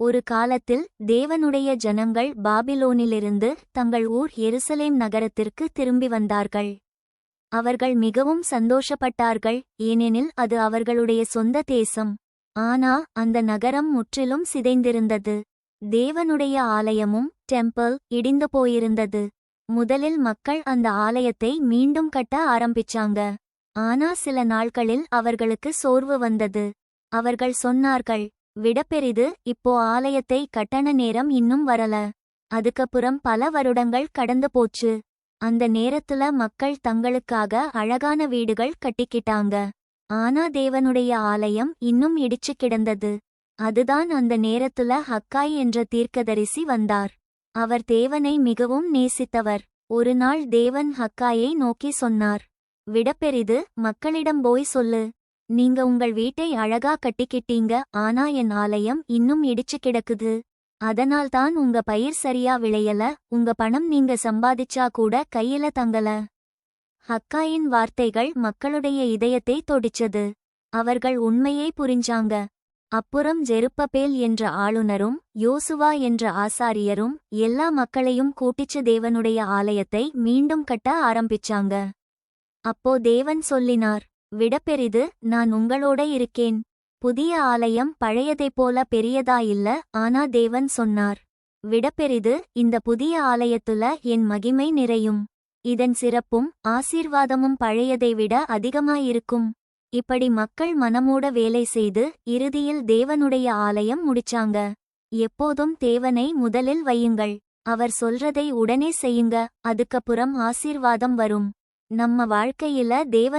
ஒரு காலத்தில் தேவனுடைய ஜனங்கள் பாபிலோனிலிருந்து தங்கள் ஊர் எருசலேம் நகரத்திற்கு திரும்பி வந்தார்கள். அவர்கள் மிகவும் சந்தோஷப்பட்டார்கள் ஏனெனில் அது அவர்களுடைய சொந்த தேசம். ஆனா அந்த நகரம் முற்றிலும் சிதைந்திருந்தது. தேவனுடைய ஆலயமும் டெம்பிள் இடிந்து போயிருந்தது. முதலில் மக்கள் அந்த ஆலயத்தை மீண்டும் கட்ட ஆரம்பிச்சாங்க. ஆனா சில நாட்களில் அவர்களுக்கு சோர்வு வந்தது. அவர்கள் சொன்னார்கள் விடப்பெரிது. இப்போ ஆலயத்தை கட்டண நேரம் இன்னும் வரல. அதுக்கப்புறம் பல வருடங்கள் கடந்து போச்சு. அந்த நேரத்துல மக்கள் தங்களுக்காக அழகான வீடுகள் கட்டிக்கிட்டாங்க. ஆனா தேவனுடைய ஆலயம் இன்னும் இடிச்சு கிடந்தது. அதுதான் அந்த நேரத்துல ஹக்காய் என்ற தீர்க்கதரிசி வந்தார். அவர் தேவனை மிகவும் நேசித்தவர். ஒரு நாள் தேவன் ஹக்காயை நோக்கி சொன்னார். விடப்பெரிது மக்களிடம் போய் சொல்லு. நீங்க உங்கள் வீட்டை அழகா கட்டிக்கிட்டீங்க ஆனா என் ஆலயம் இன்னும் இடிச்சு கிடக்குது. அதனால்தான் உங்க பயிர் சரியா விளையல உங்க பணம் நீங்க சம்பாதிச்சா கூட கையில தங்கல. ஹக்காயின் வார்த்தைகள் மக்களுடைய இதயத்தை தொடிச்சது. அவர்கள் உண்மையை புரிஞ்சாங்க. அப்புறம் ஜெருப்பபேல் என்ற ஆளுநரும் யோசுவா என்ற ஆசாரியரும் எல்லா மக்களையும் கூட்டிச்சு தேவனுடைய ஆலயத்தை மீண்டும் கட்ட ஆரம்பிச்சாங்க. அப்போ தேவன் சொல்லினார் விடப்பெரிது நான் உங்களோட இருக்கேன். புதிய ஆலயம் பழையதைப் போல பெரியதா இல்ல ஆனா தேவன் சொன்னார். விடப்பெரிது இந்த புதிய ஆலயத்துல என் மகிமை நிறையும். இதன் சிறப்பும் ஆசீர்வாதமும் பழையதை விட அதிகமாயிருக்கும். இப்படி மக்கள் மனமூட வேலை செய்து இறுதியில் தேவனுடைய ஆலயம் முடிச்சாங்க. எப்போதும் தேவனை முதலில் வையுங்கள். அவர் சொல்றதை உடனே செய்யுங்க அதுக்கப்புறம் ஆசீர்வாதம் வரும். நம்ம வாழ்க்கையில தேவன்